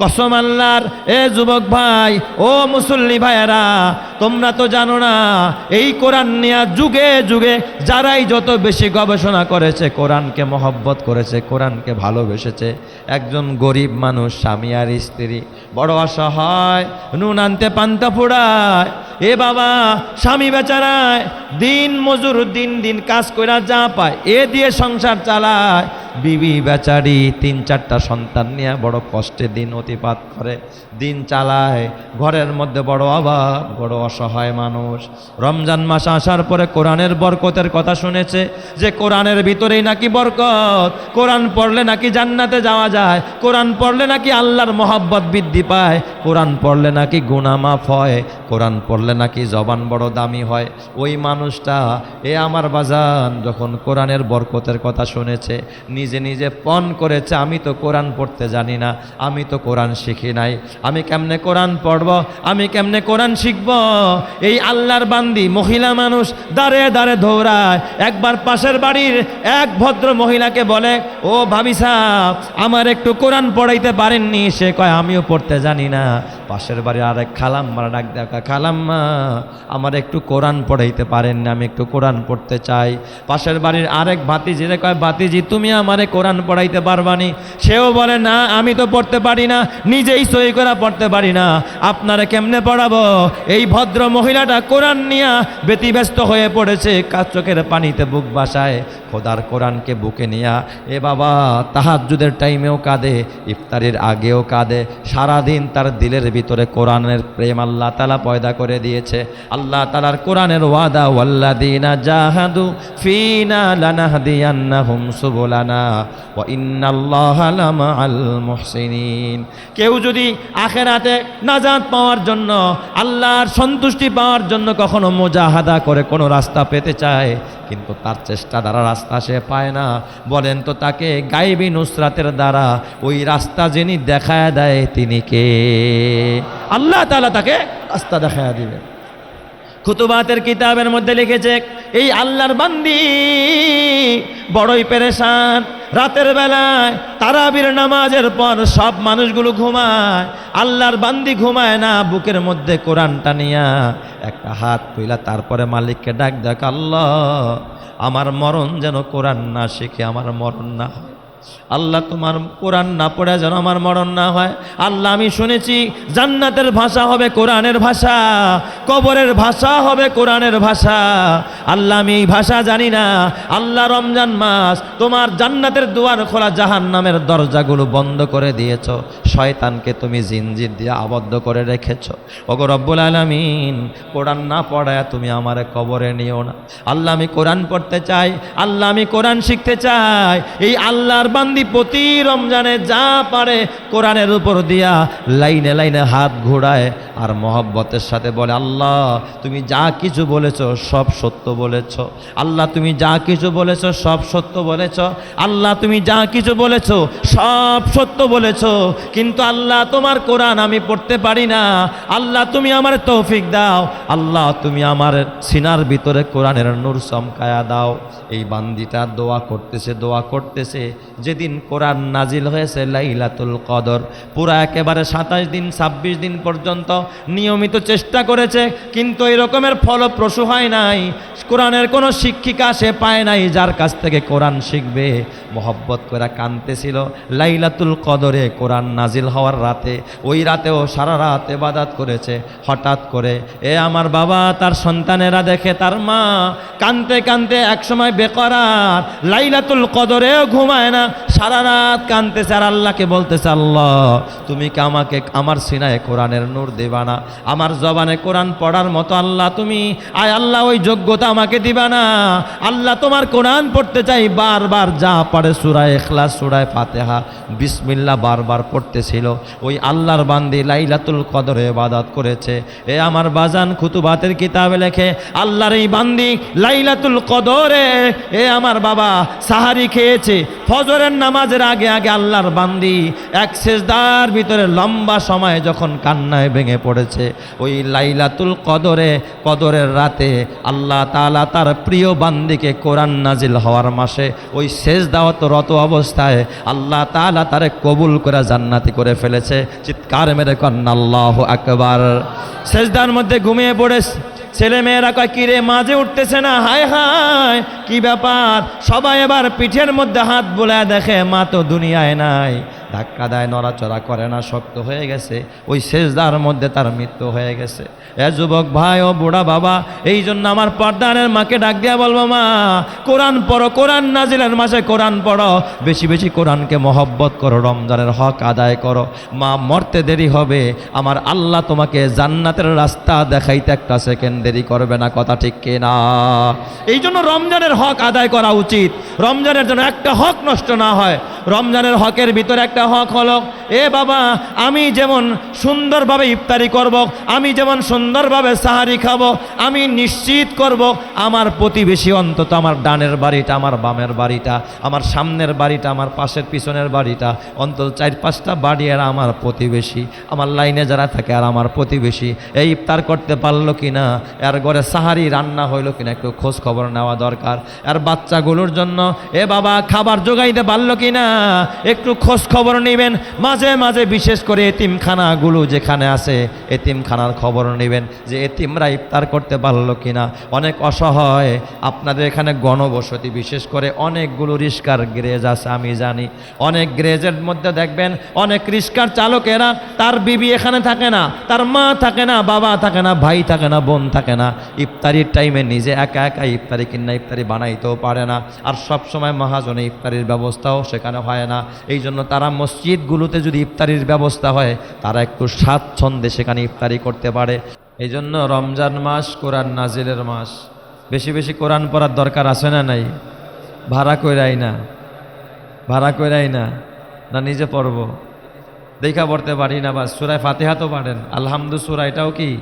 কসম আল্লাহর। এ যুবক ভাই, ও মুসল্লি ভাইয়েরা, তোমরা তো জানো না, এই কোরআন নিয়ে যুগে যুগে যারাই যত বেশি গবেষণা করেছে, কোরআনকে মহব্বত করেছে, কোরআনকে ভালোবেসেছে, একজন গরিব মানুষ, স্বামী আর স্ত্রী, বড় অসহায়, নুন আনতে পান্তা ফোড়ায়, এ বাবা স্বামী বেচারায়, দিন মজুর দিন দিন কাজ কইরা যা পায়, এ দিয়ে সংসার চালায় বিবি বেচারি তিন চারটা সন্তান নিয়ে বড় কষ্টে দিন অতিপাত করে। দিন চালায়, ঘরের মধ্যে বড় অভাব, বড় অসহায় মানুষ। রমজান মাস আসার পরে কোরআনের বরকতের কথা শুনেছে যে, কোরআনের ভিতরেই নাকি বরকত, কোরআন পড়লে নাকি জান্নাতে যাওয়া যায়, কোরআন পড়লে নাকি আল্লাহর মহাব্বত বৃদ্ধি পায়, কোরআন পড়লে নাকি গুণা মাফ হয়, কোরআন পড়লে নাকি জবান বড় দামি হয়। ওই মানুষটা, এ আমার বাজান, যখন কোরআনের বরকতের কথা শুনেছে, নিজে নিজে পণ করেছে, আমি তো কোরআন পড়তে জানি না, আমি তো কোরআন শিখি নাই আমি কেমনে কোরআন পড়ব? আমি কেমনে কোরআন শিখব? এই আল্লাহর বান্দি মহিলা মানুষ দাঁড়ে দাঁড়ে দৌড়ায়। একবার পাশের বাড়ির এক ভদ্র মহিলাকে বলে, ও ভাবি সাহ, আমার একটু কোরআন পড়াইতে পারেননি। সে কয়, আমিও পড়তে জানি না। পাশের বাড়ির আরেক খালাম্মার ডাক দেখা খালাম্মা, আমার একটু কোরআন পড়াইতে পারেন না আমি একটু কোরআন পড়তে চাই। পাশের বাড়ির আরেক ভাতিজি রে কয়, ভাতিজি, তুমি আমারে কোরআন পড়াইতে পারবানি? সেও বলে, না, আমি তো পড়তে পারি না। নিজেই সই করা পড়তে পারি না। আপনারা কেমনে পড়াবো? এই ভদ্র মহিলাটা কোরআন নিয়া ব্যতিব্যস্ত হয়ে পড়েছে কাজ চোখের পানিতে বুক বাসায়? খোদার কোরআনকে বুকে নিয়া, এ বাবা, তাহাজ্জুদের টাইমেও কাঁদে, ইফতারির আগেও কাঁদে, সারাদিন তার দিলের ভিতরে কোরআনের প্রেম আল্লাহ তালা পয়দা করে দিয়েছে। আল্লাহ তালার কোরআনের ওয়াদা ওয়াল্লাদিনা জাহাদু ফিনা লানাহদিয়ান্নাহুম সুবুলানা, ওয়া ইন্নাল্লাহা লামাআল মুহসিনিন। কেউ যদি আখেরাতে নাজাদ পাওয়ার জন্য, আল্লাহর সন্তুষ্টি পাওয়ার জন্য কখনো মোজাহাদা করে কোনো রাস্তা পেতে চায়। কিন্তু তার চেষ্টা দ্বারা রাস্তা সে পায় না। বলেন তো তাকে গাইবি নুসরাতের দ্বারা ওই রাস্তা যিনি দেখায় দেয় তিনি কে? আল্লাহ তালা তাকে রাস্তা দেখায় দিবেন। খুতুবাতের কিতাবের মধ্যে লিখেছে, এই আল্লাহর বান্দি বড়ই পেরেশান। রাতের বেলায় তারাবির নামাজের পর সব মানুষগুলো ঘুমায়। আল্লাহর বান্দি ঘুমায় না, বুকের মধ্যে কোরআনটা নিয়া একটা হাত তুইলা তারপরে মালিককে ডাক, দেখ আল্লাহ, আমার মরণ যেন কোরআন না শিখে, আমার মরণ না হয়। আল্লাহ তোমার কোরআন না পড়ে যেন আমার মরণ না হয়। আল্লাহ, আমি শুনেছি জান্নাতের ভাষা হবে কোরআনের ভাষা, কবরের ভাষা হবে কোরআনের ভাষা। আল্লাহ, আমি এই ভাষা জানি না। আল্লাহ, রমজান মাস, তোমার জান্নাতের দুয়ার খোলা জাহান নামের দরজাগুলো বন্ধ করে দিয়েছ। শয়তানকে তুমি জিনজির দিয়ে আবদ্ধ করে রেখেছ। ওগো রব্বুল আলমিন, কোরআন না পড়ায় তুমি আমার কবরে নিও না। আল্লাহ, আমি কোরআন পড়তে চাই। আল্লাহ, আমি কোরআন শিখতে চাই। এই আল্লাহর বান্দি প্রতি রমজানে যা পারে কোরআনের উপর দিয়া লাইনে লাইনে হাত ঘোরায় আর মহব্বতের সাথে বলে, আল্লাহ, তুমি যা কিছু বলেছ সব সত্য বলেছ। আল্লাহ, তুমি যা কিছু বলেছ সব সত্য বলেছ। আল্লাহ, তুমি যা কিছু বলেছ সব সত্য বলেছ। কিন্তু আল্লাহ, তোমার কোরআন আমি পড়তে পারি না। আল্লাহ, তুমি আমার তৌফিক দাও। আল্লাহ, তুমি আমার সিনার ভিতরে কোরআনের নূর চমকায়া দাও। এই বান্দিটা দোয়া করতেছে দোয়া করতেছে। যেদিন কোরআন নাজিল হয়েছে লাইলাতুল কদর, পুরা একেবারে সাতাশ দিন, ছাব্বিশ দিন পর্যন্ত নিয়মিত চেষ্টা করেছে, কিন্তু এই রকমের ফলপ্রসূ হয় নাই। কোরআনের কোনো শিক্ষিকা সে পায় নাই যার কাছ থেকে কোরআন শিখবে। মোহব্বত করে কানতেছিল লাইলাতুল কদরে কোরআন নাজিল হওয়ার রাতে। ওই রাতেও সারা রাত এবাদাত করেছে। হঠাৎ করে, এ আমার বাবা, তার সন্তানেরা দেখে তার মা কানতে কানতে একসময় বেকরার লাইলাতুল কদরেও ঘুমায় না। সারা রাত কানতেছে আর আল্লাহকে বলতেছে, আল্লাহ, তুমি কি আমাকে, আমার সিনায় কোরআনের নূর দেবা না? আমার জবানে কোরআন পড়ার মতো আল্লাহ তুমি? আয় আল্লাহ, ওই যোগ্যতা আমাকে দিবা না। আল্লাহ তোমার কোরআন পড়তে চাই, বারবার যা পারে সুরায় এখলাস সুরায় ফাতেহা বিসমিল্লা বারবার পড়তেছিল। ওই আল্লাহর বান্দি লাইলাতুল কদরে ইবাদত করেছে। এ আমার বাজান খুতুবাতের কিতাবে লেখে, আল্লাহর এই বান্দি লাইলাতুল কদরে, এ আমার বাবা সাহারি খেয়েছে ফজর ফজরের নামাজের আগে আগে আল্লাহর বান্দি এক সেজদার ভিতরে লম্বা সময় যখন কান্নায় ভেঙে পড়েছে, ওই লাইলাতুল কদরে, কদরের রাতে আল্লাহ তাআলা তার প্রিয় বান্দিকে কোরআন নাজিল হওয়ার মাসে ওই সেজদাওয়াত রত অবস্থায় আল্লাহ তাআলা তারে কবুল করে জান্নাতি করে ফেলেছে। চিৎকার মেরে কন্যা আল্লাহ আকবার। সেজদার মধ্যে ঘুমিয়ে পড়ে ছেলে মেয়েরা কয়, কিরে, মাঝে উঠতেছে না? হায় হায়, কি ব্যাপার? সবাই এবার পিঠের মধ্যে হাত বোলায় দেখে, মা তো দুনিয়ায় নাই। ধাক্কা দেয়, নড়াচড়া করে না, শক্ত হয়ে গেছে। ওই শেষদার মধ্যে তার মৃত্যু হয়ে গেছে। এ যুবক ভাই ও বুড়া বাবা, এই জন্য আমার পর্দানের মাকে ডাক দিয়া বলব, মা, কোরআন পড়ো, কোরআন নাজিলের মাসে কোরআন পড়ো। বেশি বেশি কোরআনকে মহব্বত করো, রমজানের হক আদায় করো। মা, মরতে দেরি হবে। আমার আল্লাহ তোমাকে জান্নাতের রাস্তা দেখাইতে একটা সেকেন্ড দেরি করবে না। কথা ঠিক কিনা? এই জন্য রমজানের হক আদায় করা উচিত। রমজানের জন্য একটা হক নষ্ট না হয়। রমজানের হকের ভিতরে একটা হক হলো, এ বাবা, আমি যেমন সুন্দরভাবে ইফতারি করব, আমি যেমন সুন্দরভাবে সাহারি খাব, আমি নিশ্চিত করব, আমার প্রতিবেশী অন্তত আমার ডানের বাড়িটা, আমার বামের বাড়িটা, আমার সামনের বাড়িটা, আমার পাশের পিছনের বাড়িটা, অন্তত চার পাঁচটা বাড়ি আর আমার প্রতিবেশী, আমার লাইনে যারা থাকে আর আমার প্রতিবেশী এই ইফতার করতে পারল কি না এর ঘরে সাহারি রান্না হইল কিনা, একটু খোঁজ খবর নেওয়া দরকার। আর বাচ্চাগুলোর জন্য, এ বাবা, খাবার জোগাইতে পারল কি না একটু খোঁজ খবর নেবেন। মাঝে মাঝে বিশেষ করে এতিমখানাগুলো যেখানে আছে, এতিমখানার খবর নেবেন যে এতিমরা ইফতার করতে পারল কি না অনেক অসহায়। আপনাদের এখানে গণবসতি, বিশেষ করে অনেকগুলো রিস্কার গ্রেজ আছে, আমি জানি। অনেক গ্রেজের মধ্যে দেখবেন, অনেক রিস্কার চালকেরা, তার বিবি এখানে থাকে না, তার মা থাকে না, বাবা থাকে না, ভাই থাকে না, বোন থাকে না। ইফতারির টাইমে নিজে একা একা ইফতারি কিনা ইফতারি বানাইতেও পারে না। আর সব সময় মহাজনে ইফতারির ব্যবস্থাও সেখানে হয় না। এই জন্য তারা মসজিদগুলোতে যদি ইফতারির ব্যবস্থা হয়, তারা একটু স্বাচ্ছন্দ্যে সেখানে ইফতারি করতে পারে। এই জন্য রমজান মাস কোরআন নাজিলের মাস। বেশি বেশি কোরআন পড়ার দরকার আছে না নাই? ভাড়া কইরাই না। ভাড়া কইরাই না। না নিজে পড়ব। দেখা পড়তে পারি না বাস সুরায় ফাতেহা তো পারেন। আলহামদু এটাও কি?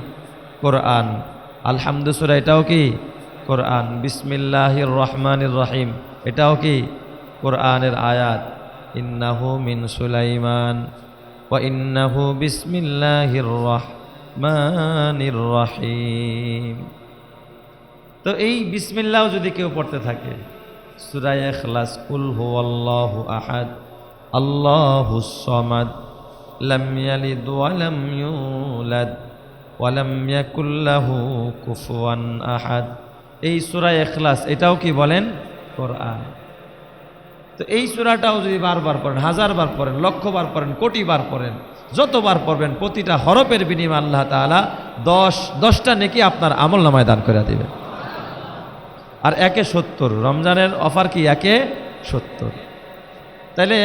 কোরআন। আলহামদু সুরা এটাও কি? কোরআন। বিসমিল্লাহির রহমানির রহিম। এটাও কি? কোরআনের আয়াত। ইন্নাহু মিন সুলাইমান, ওয়া ইন্নাহু বিসমিল্লাহির রহমানির রহিম। তো এই বিসমিল্লাহ যদি কেউ পড়তে থাকে সুরায় এখলাস কুল হু আল্লাহ আহাদ, আল্লাহু সমাদ, লাম ইয়ালিদ ওয়া লাম আহাদ। এই সূরা এখলাস এটাও কি বলেন? কোরআন। তো এই সূরাটাও যদি বারবার পড়েন হাজার বার পড়েন লক্ষ বার পড়েন কোটি বার পড়েন যতবার পড়বেন প্রতিটা হরফের বিনিময় আল্লাহ তাআলা দশ দশটা নেকি আপনার আমল নামায় দান করে দিবেন। আর একে সত্তর রমজানের অফার কি একে সত্তর? তাহলে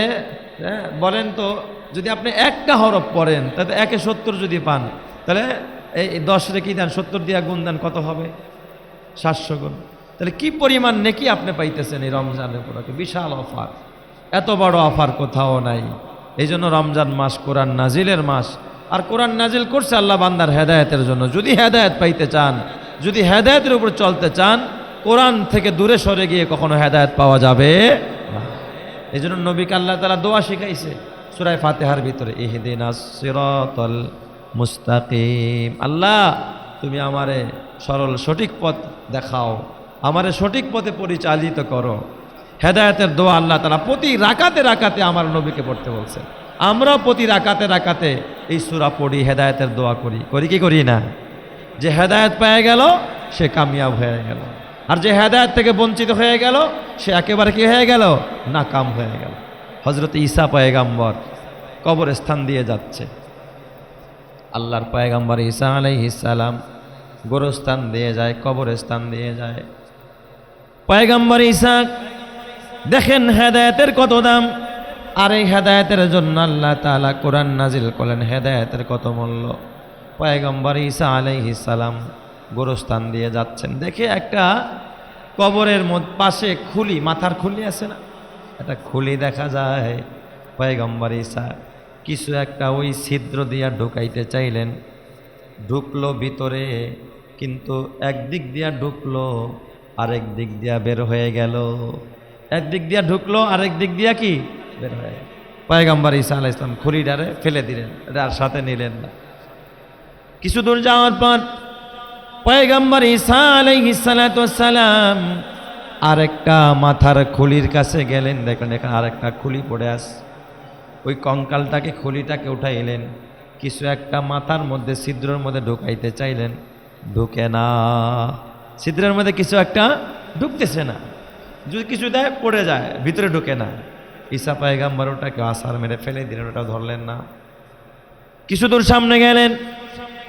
হ্যাঁ, বলেন তো যদি আপনি একটা হরফ পড়েন তাতে একে সত্তর যদি পান তাহলে এই দশ রেখে দেন সত্তর দিয়া গুণ দেন কত হবে? সাতশো গুণ। তাহলে কি পরিমাণ নেকি আপনি পাইতেছেন এই রমজানের উপলক্ষে বিশাল অফার। এত বড় অফার কোথাও নাই। এই জন্য রমজান মাস কোরআন নাজিলের মাস। আর কোরআন নাজিল করছে আল্লাহ বান্দার হেদায়তের জন্য। যদি হেদায়ত পাইতে চান, যদি হেদায়েতের উপর চলতে চান, কোরআন থেকে দূরে সরে গিয়ে কখনো হেদায়ত পাওয়া যাবে এই জন্য নবীকে আল্লাহ তালা দোয়া শিখাইছে সুরায় ফাতেহার ভিতরে সিরাতাল মুস্তাকিম। আল্লাহ, তুমি আমারে সরল সঠিক পথ দেখাও। আমারে সঠিক পথে পরিচালিত করো। হেদায়তের দোয়া আল্লাহ তালা প্রতি রাকাতে রাকাতে আমার নবীকে পড়তে বলছে। আমরাও প্রতি রাকাতে রাকাতে এই সুরা পড়ি, হেদায়তের দোয়া করি। করি কি করি না? যে হেদায়ত পেয়ে গেল, সে কামিয়াব হয়ে গেল। আর যে হেদায়ত থেকে বঞ্চিত হয়ে গেল, সে একেবারে কি হয়ে গেল? নাকাম হয়ে গেল। হজরত ঈসা পয়গাম্বর কবর স্থান দিয়ে যাচ্ছে। আল্লাহর পয়গাম্বর ঈসা আলাইহিসালাম গোরস্থান দিয়ে যায় কবর স্থান দিয়ে যায়। পয়গাম্বর ঈসা, দেখেন হেদায়েতের কত দাম। আর এই হেদায়তের জন্য আল্লাহ তাআলা কোরআন নাজিল করলেন, হেদায়েতের কত মূল্য। পয়গম্বর ইসা আলাইহিস সালাম গোরস্থান দিয়ে যাচ্ছেন। দেখে একটা কবরের পাশে খুলি, মাথার খুলি আছে না? একটা খুলি দেখা যায়। পয়গম্বর ঈসা কিছু একটা ওই ছিদ্র দিয়া ঢুকাইতে চাইলেন। ঢুকলো ভিতরে, কিন্তু একদিক দিয়া ঢুকলো আরেক দিক দিয়া বের হয়ে গেল। একদিক দিয়া ঢুকলো, আরেক দিক দিয়া কি? বের হয়ে। পয়গম্বর ঈসা আলাহ ইসলাম খুলিটারে ফেলে দিলেন, এটা আর সাথে নিলেন না। কিছু দূর যাওয়ার পর পয়গম্বর ঈসা আলাইহিসালাম আরেকটা মাথার খুলির কাছে গেলেন। দেখলেন এখানে আরেকটা খুলি পড়ে আস ওই কঙ্কালটাকে, খুলিটাকে উঠাইলেন। কিছু একটা মাথার মধ্যে, ছিদ্রের মধ্যে ঢুকাইতে চাইলেন। ঢুকে না। ছিদ্রের মধ্যে কিছু একটা ঢুকতেছে না। যদি কিছু দেয়, পড়ে যায়, ভিতরে ঢুকে না। ঈসা পায়গাম্বার ওটাকে আসার মেরে ফেলে দিলেন, ওটা ধরলেন না। কিছু দূর সামনে গেলেন,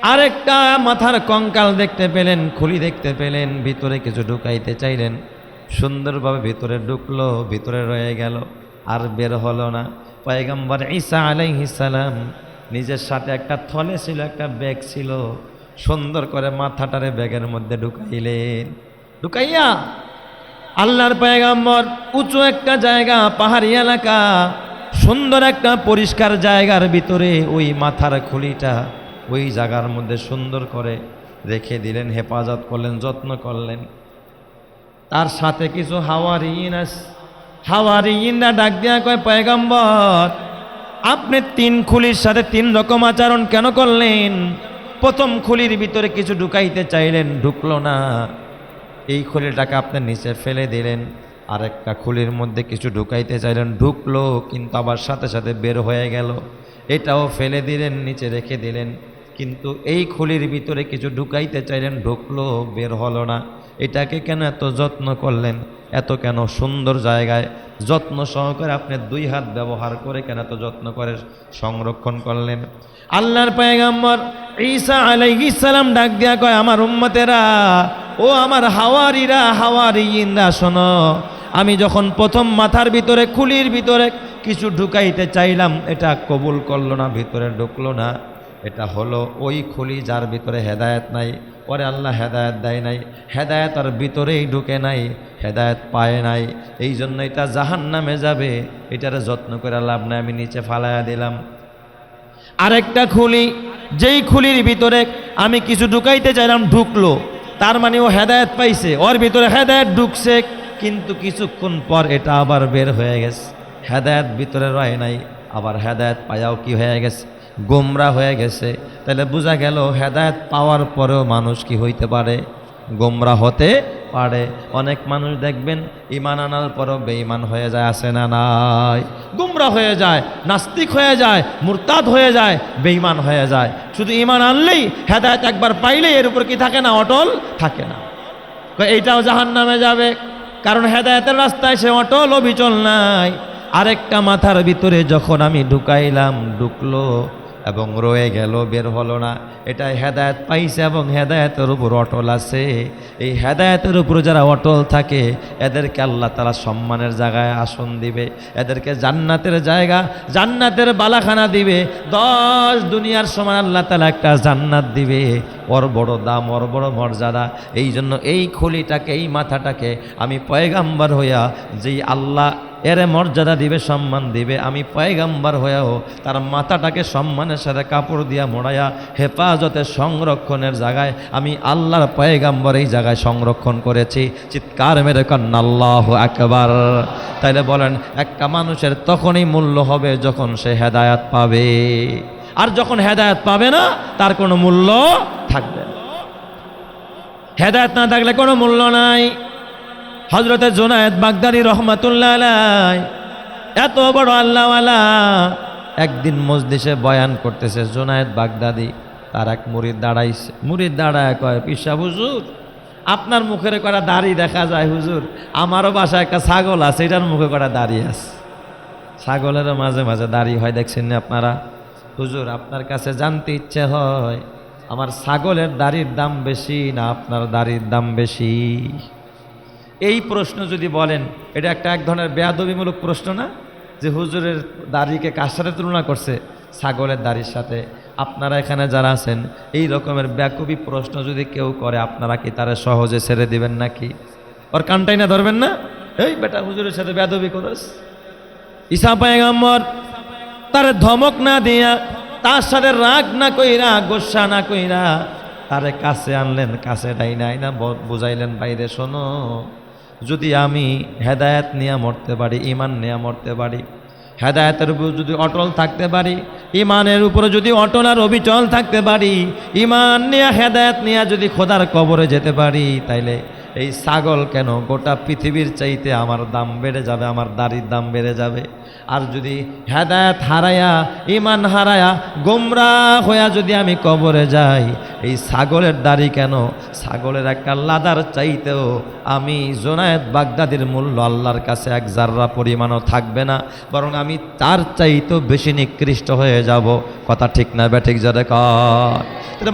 আরেকটা মাথার কঙ্কাল দেখতে পেলেন, খুলি দেখতে পেলেন, ভিতরে কিছু ঢুকাইতে চাইলেন। সুন্দরভাবে ভিতরে ঢুকলো, ভিতরে রয়ে গেল, আর বের হলো না। পয়গম্বর ঈসা আলাইহিসালাম নিজের সাথে একটা থলে ছিল, একটা ব্যাগ ছিল। সুন্দর করে মাথাটারে ব্যাগের মধ্যে ঢুকাইলেন। ঢুকাইয়া আল্লাহর পায়গাম্বর উঁচু একটা জায়গা, পাহাড়ি এলাকা, সুন্দর একটা পরিষ্কার জায়গার ভিতরে ওই মাথার খুলিটা ওই জায়গার মধ্যে সুন্দর করে রেখে দিলেন, হেফাজত করলেন, যত্ন করলেন। তার সাথে কিছু হাওয়ারিন আস, হাওয়ারিনরা ডাক দেয়া কয়, পয়গম্বর, আপনি তিন খুলির সাথে তিন রকম আচরণ কেন করলেন? প্রথম খুলির ভিতরে কিছু ঢুকাইতে চাইলেন, ঢুকলো না। এই খুলিটাকে আপনি নিচে ফেলে দিলেন, আরেকটা খুলির মধ্যে কিছু ঢুকাইতে চাইলেন, ঢুকলো, কিন্তু আবার সাথে সাথে বের হয়ে গেল। এটাও ফেলে দিলেন, নিচে রেখে দিলেন, কিন্তু এই খুলির ভিতরে কিছু ঢুকাইতে চাইলেন, ঢুকলো, বের হলো না। এটাকে কেন এত যত্ন করলেন? এত কেন সুন্দর জায়গায়? যত্ন সহকারে আপনি দুই হাত ব্যবহার করে কেন এত যত্ন করে সংরক্ষণ করলেন? আল্লাহর পায়গাম্বর ঈসা আলাইহিস সালাম ডাক দিয়া কয়, আমার উম্মতেরা, ও আমার হাওয়ারিরা হাওয়ারিইনরা শোনো, আমি যখন প্রথম মাথার ভিতরে, খুলির ভিতরে কিছু ঢুকাইতে চাইলাম, এটা কবুল করল না, ভিতরে ঢুকলো না। এটা হলো ওই খুলি যার ভিতরে হেদায়েত নাই। পরে আল্লাহ, হেদায়ত দেয় নাই। হেদায়েত আর ভিতরেই ঢুকে নাই, হেদায়েত পায় নাই। এই জন্য এটা জাহান নামে যাবে। এটার যত্ন করে লাভ নাই, আমি নিচে ফালায়া দিলাম। আরেকটা খুলি। যেই খুলির ভিতরে আমি কিছু ঢুকাইতে চাইলাম, ঢুকলো। তার মানে ও হেদায়েত পাইছে। ওর ভিতরে হেদায়েত ঢুকছে, কিন্তু কিছুক্ষণ পর এটা আবার বের হয়ে গেছে। হেদায়েত ভিতরে রয় নাই, আবার হেদায়েত পায়াও কি হয়ে গেছে? গোমরা হয়ে গেছে। তাহলে বোঝা গেল, হেদায়েত পাওয়ার পরেও মানুষ কি হইতে পারে? গোমরা হতে পারে। অনেক মানুষ দেখবেন ইমান আনার পরও বেঈমান হয়ে যায়, আসে না নাই। গুমরা হয়ে যায়, নাস্তিক হয়ে যায়, মুরতাদ হয়ে যায়, বেঈমান হয়ে যায়। শুধু ইমান আনলেই, হেদায়ত একবার পাইলেই এর উপর কি থাকে না? অটল থাকে না। এইটাও জাহান নামে যাবে। কারণ হেদায়তের রাস্তায় সে অটল অবিচল নাই। আরেকটা মাথার ভিতরে যখন আমি ঢুকাইলাম, ঢুকলো এবং রয়ে গেল, বের হলো না। এটা হেদায়েত পাইছে এবং হেদায়েতের উপর অটল আছে। এই হেদায়তের উপর যারা অটল থাকে, এদেরকে আল্লাহ তারা সম্মানের জায়গায় আসন দিবে। এদেরকে জান্নাতের জায়গা, জান্নাতের বালাখানা দিবে। দশ দুনিয়ার সমান আল্লাহ তালা একটা জান্নাত দিবে। ওর বড় দাম, ওর বড় মর্যাদা। এই জন্য এই খুলিটাকে, এই মাথাটাকে আমি পয়গাম্বার হইয়া যেই আল্লাহ এরে মর্যাদা দিবে, সম্মান দিবে। আমি পয়গাম্বার হয়েও তার মাথাটাকে সম্মানের সাথে কাপড় দিয়া মোড়াইয়া হেফাজতে সংরক্ষণের জায়গায় আমি আল্লাহর পয়গাম্বর এই জায়গায় সংরক্ষণ করেছি। চিৎকার মেরে কন্যা, আল্লাহ একবার তাইলে বলেন, একটা মানুষের তখনই মূল্য হবে যখন সে হেদায়াত পাবে। আর যখন হেদায়াত পাবে না, তার কোনো মূল্য থাকবে হেদায়াত না থাকলে কোনো মূল্য নাই। হজরতে জোনায়েদ বাগদারি রহমাতুল্লাহ এত বড় আল্লাহওয়ালা একদিন মসজিষে বয়ান করতেছে, জোনায়েদ বাগদাদি, তার এক মুড়ির দাঁড়াইছে। মুড়ির দাঁড়ায় কয়, পিসা হুজুর, আপনার মুখের করা দাড়ি দেখা যায় হুজুর? আমারও বাসায় একটা ছাগল আছে, এটার মুখে করা দাড়ি আছে? ছাগলেরও মাঝে মাঝে দাড়ি হয়, দেখছেন না আপনারা? হুজুর, আপনার কাছে জানতে ইচ্ছে হয়, আমার ছাগলের দাড়ির দাম বেশি না আপনার দাড়ির দাম বেশি? এই প্রশ্ন যদি বলেন, এটা একটা এক ধরনের বেয়াদবিমূলক প্রশ্ন না? যে হুজুরের দাড়িকে কার সাথে তুলনা করছে? ছাগলের দাড়ির সাথে। আপনারা এখানে যারা আছেন, এই রকমের ব্যাকবি প্রশ্ন যদি কেউ করে, আপনারা কি তারা সহজে ছেড়ে দিবেন নাকি? ওর কানটাই না ধরবেন না? এই বেটা হুজুরের সাথে বেয়াদবি করস। ঈসা পায়গাম্বর তার ধমক না দিয়া, তার সাথে রাগ না কইরা, গোসা না কইরা তারে কাছে আনলেন, কাছে ডাই নাই না বুঝাইলেন, বাইরে শোনো। যদি আমি হেদায়াত নিয়ে মরতে পারি ইমান নিয়ে মরতে পারি, হেদায়তের উপর যদি অটল থাকতে পারি ইমানের উপরে যদি অটল আর অবিচল থাকতে পারি ইমান নিয়ে হেদায়ত নিয়ে যদি খোদার কবরে যেতে পারি, তাইলে এই ছাগল কেন? গোটা পৃথিবীর চাইতে আমার দাম বেড়ে যাবে, আমার দাড়ির দাম বেড়ে যাবে। আর যদি হেদায়ত হারায়া ইমান হারায়া গোমরা হইয়া যদি আমি কবরে যাই, এই ছাগলের দাড়ি কেন? ছাগলের একটা লাদার চাইতেও আমি জোনায়েত বাগদাদির মূল্য আল্লাহর কাছে এক জাররা পরিমাণও থাকবে না, বরং আমি তার চাইতেও বেশি নিকৃষ্ট হয়ে যাব। কথা ঠিক না ব্যাঠিক যারা কয়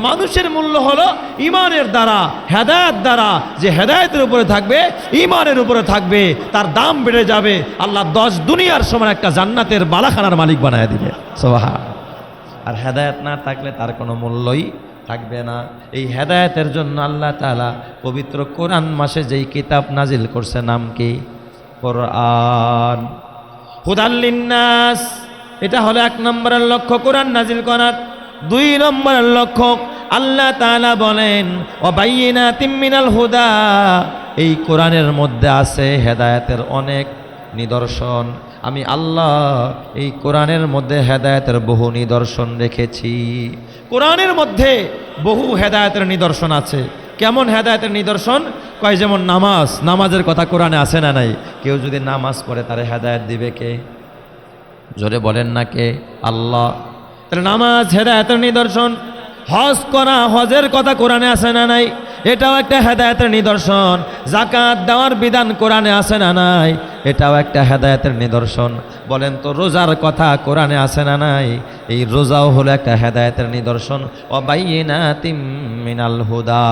মানুষের মূল্য হলো ইমানের দ্বারা, হেদায়ত দ্বারা, যে হেদায়তের উপরে থাকবে ইমানের উপরে থাকবে, তার দাম বেড়ে যাবে। আল্লাহ দশ দুনিয়ার সমান একটা জান্নাতের বালাখানার মালিক বানায় দিবে। সোহা আর হেদায়ত না থাকলে তার কোনো মূল্যই থাকবে না। এই হেদায়তের জন্য আল্লাহ তালা পবিত্র কোরআন মাসে যেই কিতাব নাজিল করছে নাম কি? কোরআন। হুদাল্লিন্নাস এটা হলো এক নম্বরের লক্ষ্য কোরআন নাজিল করার। দুই নম্বরের লক্ষ্য আল্লাহ তালা বলেন অবাইনা তিম্মিনাল হুদা। এই কোরআনের মধ্যে আছে হেদায়েতের অনেক নিদর্শন। আমি আল্লাহ এই কোরআনের মধ্যে হেদায়েতের বহু নিদর্শন রেখেছি। কোরআনের মধ্যে বহু হেদায়েতের নিদর্শন আছে। কেমন হেদায়তের নিদর্শন? কয় যেমন নামাজ, নামাজের কথা কোরআনে আছে না নাই? কেউ যদি নামাজ পড়ে তারে হেদায়ত দিবে কে? জোরে বলেন না কে? আল্লাহ। তাহলে নামাজ, হেদায়তের নিদর্শন হজ করা, হজের কথা কোরআনে আছে না নাই? এটাও একটা হেদায়তের নিদর্শন। জাকাত দেওয়ার বিধান কোরআনে আছে না নাই? এটাও একটা হেদায়তের নিদর্শন। বলেন তো, রোজার কথা কোরআনে আছে না নাই? এই রোজাও হলো একটা হেদায়তের নিদর্শন। মিনাল হুদা।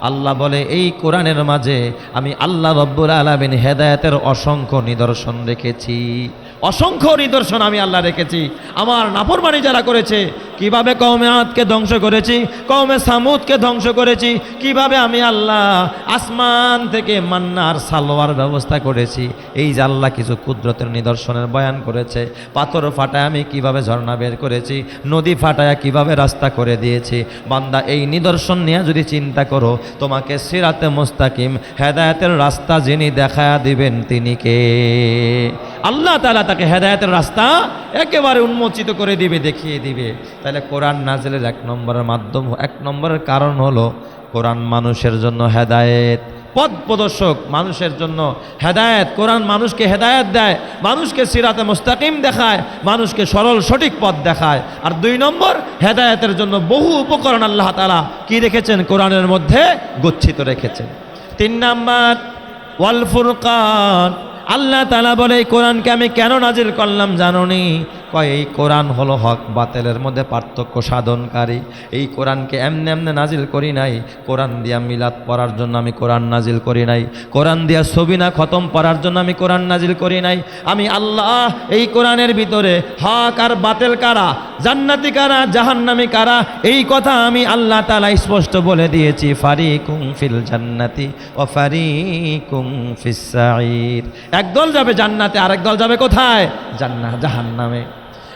আল্লাহ বলে, এই কোরআনের মাঝে আমি আল্লাহ রব্বুল আলমিন হেদায়তের অসংখ্য নিদর্শন রেখেছি। অসংখ্য নিদর্শন আমি আল্লাহ রেখেছি। আমার নাফরমানি যারা করেছে, কীভাবে কৌমে আতকে ধ্বংস করেছি কৌমে সামুদকে ধ্বংস করেছি, কীভাবে আমি আল্লাহ আসমান থেকে মান্নার সালোয়ার ব্যবস্থা করেছি, এই যে আল্লাহ কিছু কুদরতের নিদর্শনের বয়ান করেছে, পাথর ফাটায় আমি কীভাবে ঝর্ণা বের করেছি, নদী ফাটায় কীভাবে রাস্তা করে দিয়েছি, বান্দা, এই নিদর্শন নিয়ে যদি চিন্তা করো, তোমাকে সিরাতে মোস্তাকিম, হেদায়তের রাস্তা যিনি দেখায়া দিবেন তিনি কে? আল্লাহ তালা তাকে হেদায়তের রাস্তা একেবারে উন্মোচিত করে দিবে, দেখিয়ে দিবে। তাহলে কোরআন নাজেলের এক নম্বরের মাধ্যম, এক নম্বরের কারণ হলো কোরআন মানুষের জন্য হেদায়েত। পথ প্রদর্শক মানুষের জন্য হেদায়েত। কোরআন মানুষকে হেদায়েত দেয়, মানুষকে সিরাতে মুস্তাকিম দেখায়, মানুষকে সরল সঠিক পথ দেখায়। আর দুই নম্বর, হেদায়েতের জন্য বহু উপকরণ আল্লাহ তালা কি রেখেছেন? কোরআনের মধ্যে গচ্ছিত রেখেছেন। তিন নাম্বার, ওয়াল ফুরকান। আল্লাহ তালা বলে এই কোরআনকে আমি কেন নাজিল করলাম জাননি? কয়, এই কোরআন হলো হক, বাতেলের মধ্যে পার্থক্য সাধনকারী। এই কোরআনকে এমনি এমনি নাজিল করি নাই। কোরআন দিয়া মিলাদ পড়ার জন্য আমি কোরআন নাজিল করি নাই। কোরআন দিয়া সবিনা খতম পড়ার জন্য আমি কোরআন নাজিল করি নাই। আমি আল্লাহ এই কোরআনের ভিতরে হক আর বাতেল কারা? জান্নাতি কারা? জাহান্নামি কারা? এই কথা আমি আল্লাহ তালা স্পষ্ট বলে দিয়েছি। ফারিকুং ফিল জান্নাতি ও ফারিকুং ফিস সাঈর। একদল যাবে জান্নাতে, আরেক দল যাবে কোথায়? জান্নাত জাহান্নামে।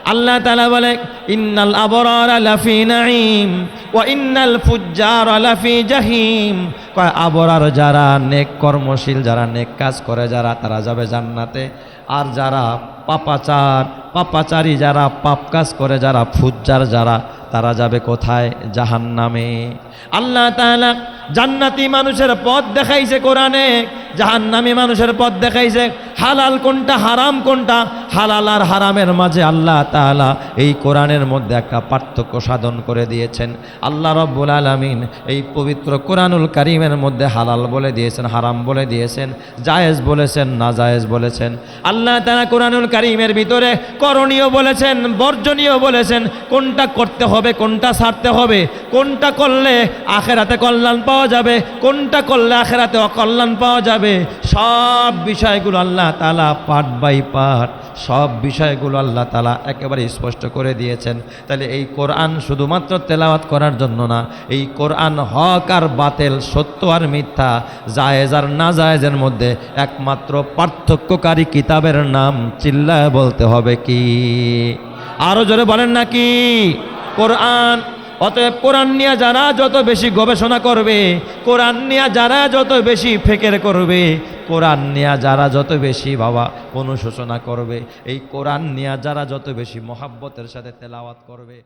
আল্লাহ তালা বলে, ইন্নাল আবরার লাফি নাঈম ওয়া ইন্নাল ফুজ্জার লাফি জাহিম। কয়, আবরার যারা নেক কর্মশীল, যারা নেক কাজ করে, যারা তারা যাবে জান্নাতে। আর যারা পাপাচার, পাপাচারী, যারা পাপ কাজ করে, যারা ফুজ্জার, যারা তারা যাবে কোথায়? জাহান্নামে। আল্লাহ তাআলা জান্নাতি মানুষের পথ দেখাইছে কোরআনে, জাহান্নামী মানুষের পথ দেখাইছে। হালাল কোনটা হারাম কোনটা? হালাল আর হারামের মাঝে আল্লাহ তাআলা এই কোরআনের মধ্যে একটা পার্থক্য সাধন করে দিয়েছেন। আল্লাহ রব্বুল আলামিন এই পবিত্র কোরআনুল কারিমের মধ্যে হালাল বলে দিয়েছেন, হারাম বলে দিয়েছেন, জায়েজ বলেছেন না জায়েজ বলেছেন। আল্লাহ তাআলা কোরআনুল কারিমের ভিতরে করণীয় বলেছেন, বর্জনীয় বলেছেন, কোনটা করতে হবে, কোনটা ছাড়তে হবে, কোনটা করলে আখেরাতে কল্যাণ পাওয়া যাবে, কোনটা করলে আখেরাতে অকল্যাণ পাওয়া যাবে, সব বিষয়গুলো আল্লাহ তালা পার্ট বাই পার্ট সব বিষয়গুলো আল্লাহ তালা একেবারে স্পষ্ট করে দিয়েছেন। তাহলে এই কোরআন শুধুমাত্র তেলাওয়াত করার জন্য না, এই কোরআন হক আর বাতেল সত্য আর মিথ্যা, জায়েজ আর না জায়েজের মধ্যে একমাত্র পার্থক্যকারী কিতাবের নাম চিল্লায় বলতে হবে কি? আরও জোরে বলেন নাকি? কোরআন অতএব কোরআন নিয়ে যারা যত বেশি গবেষণা করবে, কোরআন নিয়ে যারা যত বেশি ফেকের করবে, কোরআন নিয়ে যারা যত বেশি বাবা, অনুশোচনা করবে, এই কোরআন নিয়ে যারা যত বেশি মহাব্বতের সাথে তেলাওয়াত করবে